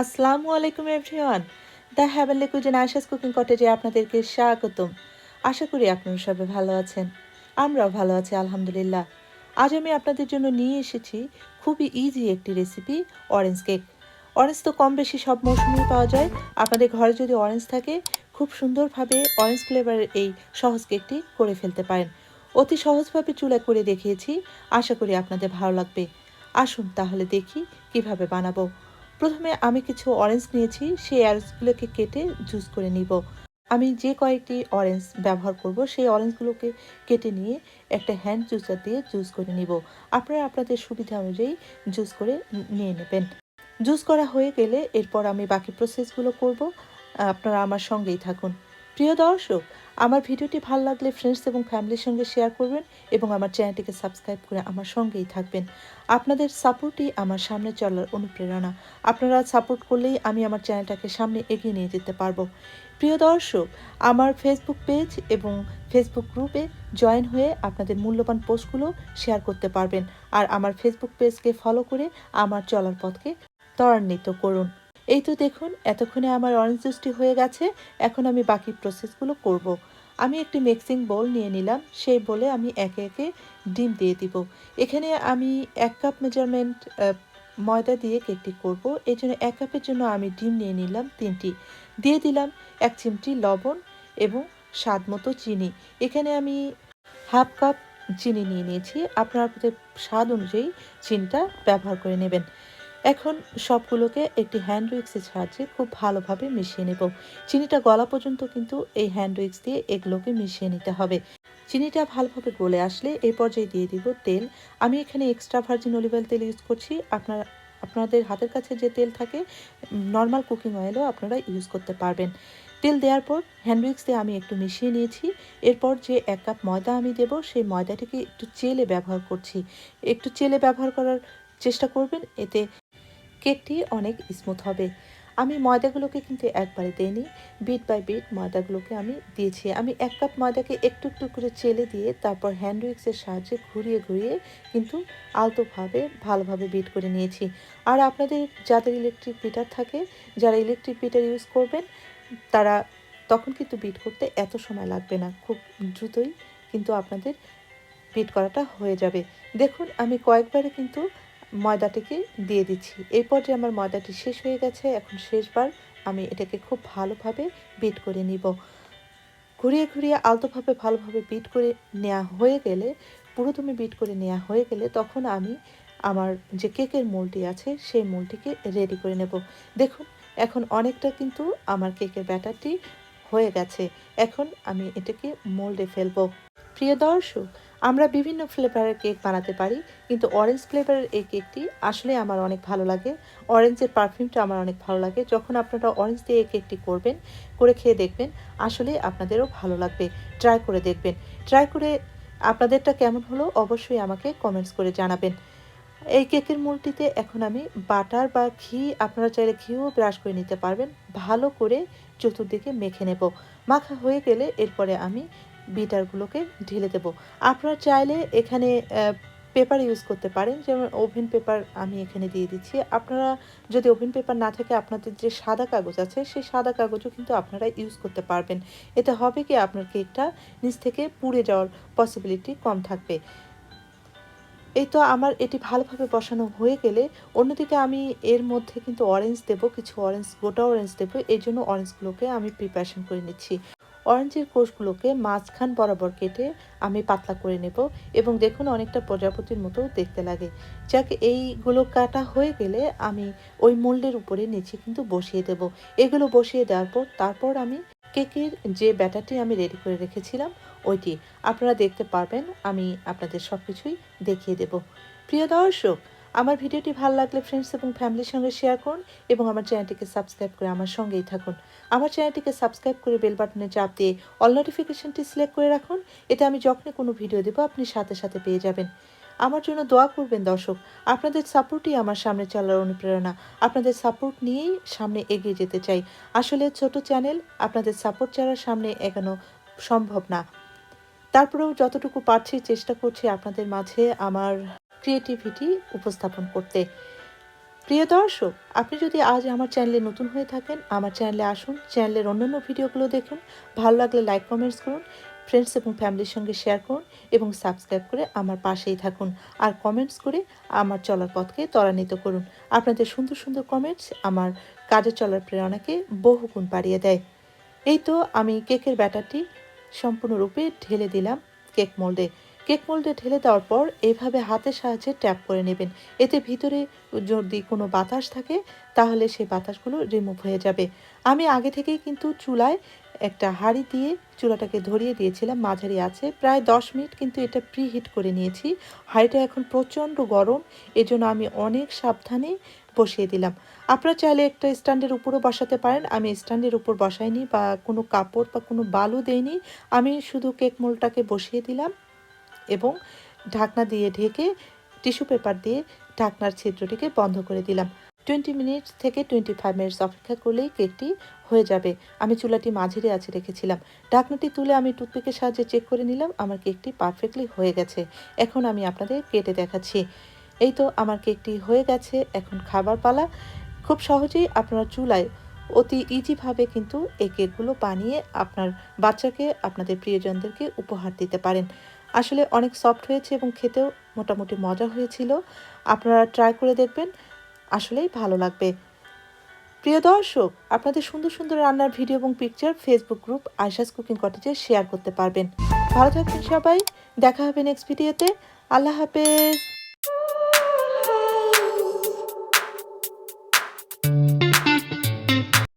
আসসালামু আলাইকুম everyone. The heavenly cuisine Asha's cooking কটেজে আপনাদেরকে স্বাগতম। আশা করি আপনারা সবাই ভালো আছেন। আমরাও ভালো আছি, আলহামদুলিল্লাহ। আজ আমি আপনাদের জন্য নিয়ে এসেছি খুবই ইজি একটি রেসিপি অরেঞ্জ কেক অরেঞ্জ তো কম বেশি সব মৌসুমেই পাওয়া যায়। আপনাদের ঘরে যদি অরেঞ্জ থাকে, খুব সুন্দরভাবে অরেঞ্জ ফ্লেভারের এই সহজ কেকটি করে ফেলতে পারেন। অতি সহজভাবে চুলা করে দেখিয়েছি। আশা করি আপনাদের ভালো লাগবে। আসুন তাহলে দেখি কীভাবে বানাবো। প্রথমে আমি কিছু অরেঞ্জ নিয়েছি, সেই অরেঞ্জগুলোকে কেটে জুস করে নিব। আমি যে কয়েকটি অরেঞ্জ ব্যবহার করব, সেই অরেঞ্জগুলোকে কেটে নিয়ে একটা হ্যান্ড জুসার দিয়ে জুস করে নিব। আপনারা আপনাদের সুবিধা অনুযায়ী জুস করে নিয়ে নেবেন। জুস করা হয়ে গেলে এরপর আমি বাকি প্রসেসগুলো করব। আপনারা আমার সঙ্গেই থাকুন। প্রিয় দর্শক, আমার ভিডিওটি ভালো লাগলে ফ্রেন্ডস এবং ফ্যামিলির সঙ্গে শেয়ার করবেন এবং আমার চ্যানেলটিকে সাবস্ক্রাইব করে আমার সঙ্গেই থাকবেন। আপনাদের সাপোর্টই আমার সামনে চলার অনুপ্রেরণা। আপনারা সাপোর্ট করলেই আমি আমার চ্যানেলটাকে সামনে এগিয়ে নিয়ে যেতে পারব। প্রিয় দর্শক, আমার ফেসবুক পেজ এবং ফেসবুক গ্রুপে জয়েন হয়ে আপনাদের মূল্যবান পোস্টগুলো শেয়ার করতে পারবেন। আর আমার ফেসবুক পেজকে ফলো করে আমার চলার পথকে ত্বরান্বিত করুন। এই তো দেখুন, এতক্ষণে আমার অরেঞ্জ জুসটি হয়ে গেছে, এখন আমি বাকি প্রসেসগুলো করব। আমি একটি মিক্সিং বোল নিয়ে নিলাম, সেই বলে আমি একে একে ডিম দিয়ে দিব। এখানে আমি এক কাপ মেজারমেন্ট ময়দা দিয়ে কেকটি করব। এই জন্য এক কাপের জন্য আমি ডিম নিয়ে নিলাম তিনটি। দিয়ে দিলাম এক চিমটি লবণ এবং স্বাদ মতো চিনি। এখানে আমি হাফ কাপ চিনি নিয়ে নিয়েছি। আপনার স্বাদ অনুযায়ী চিনিটা ব্যবহার করে নেবেন। এখন সবগুলোকে একটি হ্যান্ড উইক্সের সাহায্যে খুব ভালোভাবে মিশিয়ে নেব। চিনিটা গলা পর্যন্ত কিন্তু এই হ্যান্ড উইক্স দিয়ে এগুলোকে মিশিয়ে নিতে হবে। চিনিটা ভালোভাবে গলে আসলে এই পর্যায়ে দিয়ে দিব তেল। আমি এখানে এক্সট্রা ভার্জিন অলিভ অয়েল তেল ইউজ করছি। আপনার, আপনাদের হাতের কাছে যে তেল থাকে নর্মাল কুকিং অয়েলও আপনারা ইউজ করতে পারবেন। তেল দেওয়ার পর হ্যান্ড উইক্স দিয়ে আমি একটু মিশিয়ে নিয়েছি। এরপর যে এক কাপ ময়দা আমি দেব, সেই ময়দাটিকে একটু চেলে ব্যবহার করছি। একটু চেলে ব্যবহার করার চেষ্টা করবেন, এতে কেকটি অনেক স্মুথ হবে। আমি ময়দাগুলোকে কিন্তু একবারে দিইনি বিট বাই বিট ময়দাগুলোকে আমি দিয়েছি। আমি এক কাপ ময়দাকে একটু একটু করে চেলে দিয়ে তারপর হ্যান্ড উইক্সের সাহায্যে ঘুরিয়ে ঘুরিয়ে কিন্তু আলতোভাবে, ভালোভাবে বিট করে নিয়েছি। আর আপনাদের যাদের ইলেকট্রিক বিটার থাকে, যারা ইলেকট্রিক বিটার ইউজ করবেন, তারা তখন কিন্তু বিট করতে এত সময় লাগবে না। খুব দ্রুতই কিন্তু আপনাদের বিট করাটা হয়ে যাবে। দেখুন, আমি কয়েকবারে কিন্তু ময়দাটিকে দিয়ে দিচ্ছি। এই পর্যায়ে আমার ময়দাটি শেষ হয়ে গেছে। এখন শেষবার আমি এটাকে খুব ভালোভাবে বিট করে নিব। ঘুরিয়ে ঘুরিয়ে আলতোভাবে ভালোভাবে বিট করে নেওয়া হয়ে গেলে পুরো তুমি বিট করে নেওয়া হয়ে গেলে তখন আমি আমার যে কেকের মোলটি আছে, সেই মোলটিকে রেডি করে নেব। দেখুন, এখন অনেকটা কিন্তু আমার কেকের ব্যাটারটি হয়ে গেছে। এখন আমি এটাকে মোল্ডে ফেলব। প্রিয় দর্শক আমরা বিভিন্ন ফ্লেভারের কেক বানাতে পারি, কিন্তু অরেঞ্জ ফ্লেভারের এই কেকটি আসলে আমার অনেক ভালো লাগে। অরেঞ্জের পারফিউমটা আমার অনেক ভালো লাগে। যখন আপনারা অরেঞ্জ দিয়ে এই কেকটি করবেন, করে খেয়ে দেখবেন, আসলে আপনাদেরও ভালো লাগবে। ট্রাই করে দেখবেন। ট্রাই করে আপনাদেরটা কেমন হলো অবশ্যই আমাকে কমেন্টস করে জানাবেন। এই কেকের মূলটিতে এখন আমি বাটার বা ঘি, আপনারা চাইলে ঘিও ব্রাশ করে নিতে পারবেন। ভালো করে চতুর্দিকে মেখে নেব। মাখা হয়ে গেলে এরপরে আমি বিটারগুলোকে ঢেলে দেব। আপনারা চাইলে এখানে পেপার ইউজ করতে পারেন। যেমন ওভেন পেপার আমি এখানে দিয়ে দিচ্ছি। আপনারা যদি ওভেন পেপার না থাকে, আপনাদের যে সাদা কাগজ আছে, সেই সাদা কাগজও কিন্তু আপনারা ইউজ করতে পারবেন। এতে হবে কি? আপনার কেকটা নিচ থেকে পুড়ে যাওয়ার পসিবিলিটি কম থাকবে। এই তো আমার এটি ভালোভাবে বসানো হয়ে গেলে, অন্যদিকে আমি এর মধ্যে কিন্তু অরেঞ্জ দেব, কিছু অরেঞ্জ গোটা অরেঞ্জ দেবো। এই জন্য অরেঞ্জগুলোকে আমি প্রিপারেশন করে নিচ্ছি। অরেঞ্জের কোষগুলোকে মাঝখান বরাবর কেটে আমি পাতলা করে নেব এবং দেখুন অনেকটা প্রজাপতির মতো দেখতে লাগে। যাকে, এইগুলো কাটা হয়ে গেলে আমি ওই মোল্ডের উপরে নিচে কিন্তু বসিয়ে দেব। এগুলো বসিয়ে দেওয়ার পর তারপর আমি কেকের যে ব্যাটারটি আমি রেডি করে রেখেছিলাম, ওইটি আপনারা দেখতে পারবেন, আমি আপনাদের সব কিছুই দেখিয়ে দেব। প্রিয় দর্শক আমার ভিডিওটি ভালো লাগলে ফ্রেন্ডস এবং ফ্যামিলির সঙ্গে শেয়ার করুন এবং আমার চ্যানেলটিকে সাবস্ক্রাইব করে আমার সঙ্গেই থাকুন। আমার চ্যানেলটিকে সাবস্ক্রাইব করে বেল বাটনে চাপ দিয়ে অল নোটিফিকেশনটি সিলেক্ট করে রাখুন। এতে আমি যখনই কোনো ভিডিও দেবো, আপনি সাথে সাথে পেয়ে যাবেন। আমার জন্য দোয়া করবেন দর্শক, আপনাদের সাপোর্টই আমার সামনে চলার অনুপ্রেরণা। আপনাদের সাপোর্ট নিয়েই সামনে এগিয়ে যেতে চাই। আসলে ছোট চ্যানেল আপনাদের সাপোর্ট ছাড়া সামনে এগোনো সম্ভব না। তারপরেও যতটুকু পারছি, চেষ্টা করছি আপনাদের মাঝে আমার ক্রিয়েটিভিটি উপস্থাপন করতে। প্রিয় দর্শক, আপনি যদি আজ আমার চ্যানেলে নতুন হয়ে থাকেন, আমার চ্যানেলে আসুন, চ্যানেলের অন্যান্য ভিডিওগুলো দেখুন, ভালো লাগলে লাইক, কমেন্টস করুন ফ্রেন্ডস এবং ফ্যামিলির সঙ্গে শেয়ার করুন এবং সাবস্ক্রাইব করে আমার পাশেই থাকুন আর কমেন্টস করে আমার চলার পথকে ত্বরান্বিত করুন। আপনাদের সুন্দর সুন্দর কমেন্টস আমার কাজে চলার প্রেরণাকে বহুগুণ বাড়িয়ে দেয়। এই তো আমি কেকের ব্যাটারটি সম্পূর্ণরূপে ঢেলে দিলাম কেক মোল্ডে কেক মোল্ডে ঢেলে দেওয়ার পর এভাবে হাতের সাহায্যে ট্যাপ করে নেবেন। এতে ভিতরে যদি কোনো বাতাস থাকে, তাহলে সেই বাতাসগুলো রিমুভ হয়ে যাবে। আমি আগে থেকেই কিন্তু চুলায় একটা হাঁড়ি দিয়ে চুলাটাকে ধরিয়ে দিয়েছিলাম, মাঝারি আছে। প্রায় দশ মিনিট কিন্তু এটা প্রি হিট করে নিয়েছি। হাঁড়িটা এখন প্রচণ্ড গরম, এজন্য আমি অনেক সাবধানে বসিয়ে দিলাম। আপনারা চাইলে একটা স্ট্যান্ডের উপরও বসাতে পারেন। আমি স্ট্যান্ডের উপর বসাইনি বা কোনো কাপড় বা কোনো বালু দেইনি। আমি শুধু কেক মোলটাকে বসিয়ে দিলাম। এবং ঢাকনা দিয়ে ঢেকে টিস্যু পেপার দিয়ে ঢাকনার ছিদ্রটিকে বন্ধ করে দিলাম। টোয়েন্টি মিনিট থেকে টোয়েন্টি ফাইভ মিনিটস অপেক্ষা করলেই কেকটি হয়ে যাবে। আমি চুলাটি মাঝারি আছে রেখেছিলাম। ঢাকনাটি তুলে আমি টুথপিকের সাহায্যে চেক করে নিলাম, আমার কেকটি পারফেক্টলি হয়ে গেছে। এখন আমি আপনাদের কেটে দেখাচ্ছি। এই তো আমার কেকটি হয়ে গেছে, এখন খাবার পালা। খুব সহজেই আপনারা চুলায় অতি ইজিভাবে কিন্তু এই কেকগুলো বানিয়ে আপনার বাচ্চাকে, আপনাদের প্রিয়জনদেরকে উপহার দিতে পারেন। আসলে অনেক সফট হয়েছে এবং খেতেও মোটামুটি মজা হয়েছিল। আপনারা ট্রাই করে দেখবেন, আসলেই ভালো লাগবে। প্রিয় দর্শক, আপনাদের সুন্দর সুন্দর রান্নার ভিডিও এবং picture Facebook group Asha's cooking কটেজে share করতে পারবেন। ভালো থাকবেন সবাই, দেখা হবে নেক্সট ভিডিওতে আল্লাহ হাফেজ।